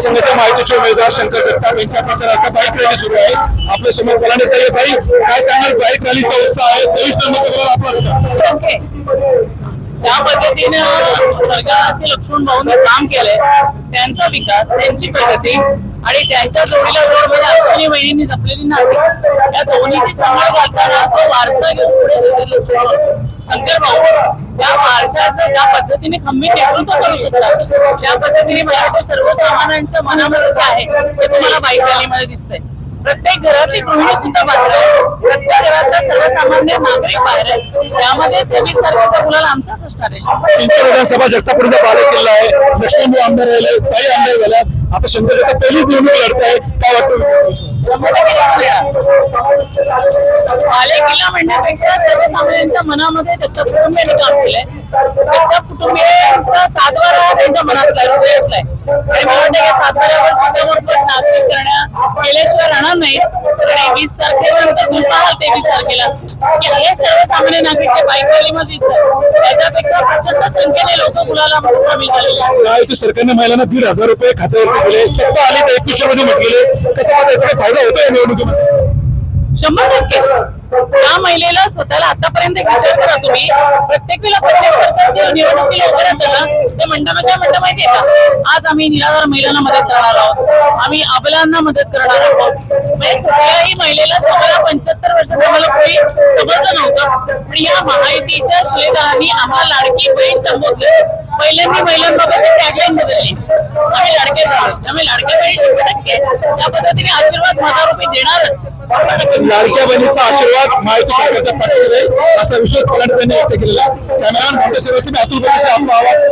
मतदारसंघाच्या माहितीचे उमेदवार शंकर जगताप यांच्या प्रचारार्थ बाईक रॅली सुरू आहे. आपल्यासमोर बोलाने ताई ताई काय सांगणार बाईक रॅलीचा उत्साह आहे. तेवीस नंबर आपला ज्या पद्धतीने सरकारचे लक्ष्मण भाऊंनी काम केलंय त्यांचा विकास त्यांची प्रगती आणि त्यांच्या जोडीला जोड म्हणजे अश्विनी वहिनींनी जपलेली नाती या दोन्हीची सांभाळ घालताना तो वारसा घेऊन पुढे लक्ष्मण शंकर भाऊ त्या वारशाचं ज्या पद्धतीने खंबी नेतृत्व करू शकतात त्या पद्धतीने मला वाटतं सर्वसामान्यांच्या मनामध्ये आहे ते तुम्हाला बाईक रॅलीमध्ये दिसतंय. प्रत्येक घराची गृहिणी सुद्धा बाहेर आहे. प्रत्येक घरातला सर्वसामान्य नागरिक बाहेर आहे. त्यामध्ये तेवीस तारखेचा मुलाला आमचाच असणार आहे. चिंचवड विधानसभा जगतापर्यंत बाले किल्ला आहे. लक्ष्मी आमदार राहिले काही आमदार झाल्या आता शंभर जगताप पहिलीच निवडणूक लढत आहे काय वाटतं? शंभर किल्ला म्हणण्यापेक्षा सर्वसामान्यांच्या मनामध्ये दत्त कुटुंबियांनी काम केलंय दत्त कुटुंबियांचा सातवारा हा त्यांच्या मनातला हृदयातलाय आणि मला वाटतं या सातवाऱ्यावर शिक्कामोर्तब नागरिक करण्या केल्याशिवाय राहणार नाही कारण वीस तारखेनंतर तुम्ही तेवीस तारखेला. हे सर्वसामान्य नागरिक जे बाईक रॅलीमध्ये दिसतात त्याच्यापेक्षा प्रचंड संख्येने लोक गुलाला सामील झालेले आहेत. काय ते सरकारने महिलांना दीड हजार रुपये खात्यावरती दिले सत्ता आली तर एकवीसशे मध्ये म्हटलेले कसं आता याचा काही फायदा होतोय निवडणुकीमध्ये? शंभर टक्के. त्या महिलेला स्वतःला आतापर्यंत विचार करा तुम्ही. प्रत्येक वेळेला प्रत्येक सरकारची निवडणुकीला उभं ते म्हणताना काय म्हणतं माहितीये का? आज आम्ही निराधार महिलांना मदत करणार आहोत. आम्ही अबलांना मदत करणार आहोत. म्हणजे कुठल्याही महिलेला सगळ्या पंच्याहत्तर वर्षात आम्हाला कोणी समजलं नव्हतं. पण या महायुतीच्या सुविधांनी आम्हाला लाडकी बहीण संबोधलं. पहिल्यांदा महिलांबाबत टॅगलाईन बदलली. आम्ही लाडके झालो. त्यामुळे लाडक्या बहिणी शंभर टक्के त्या पद्धतीने आशीर्वाद मतारोपी देणार लाडक्या बहिणीचा आशीर्वाद माहिती सरकारच्या पाठीवर आहे असा विश्वास फलांडे त्यांनी व्यक्त केलेला आहे. कॅमेरामॅन मोठे सेवेचे अतुल बहिणीचा आपला आवाज.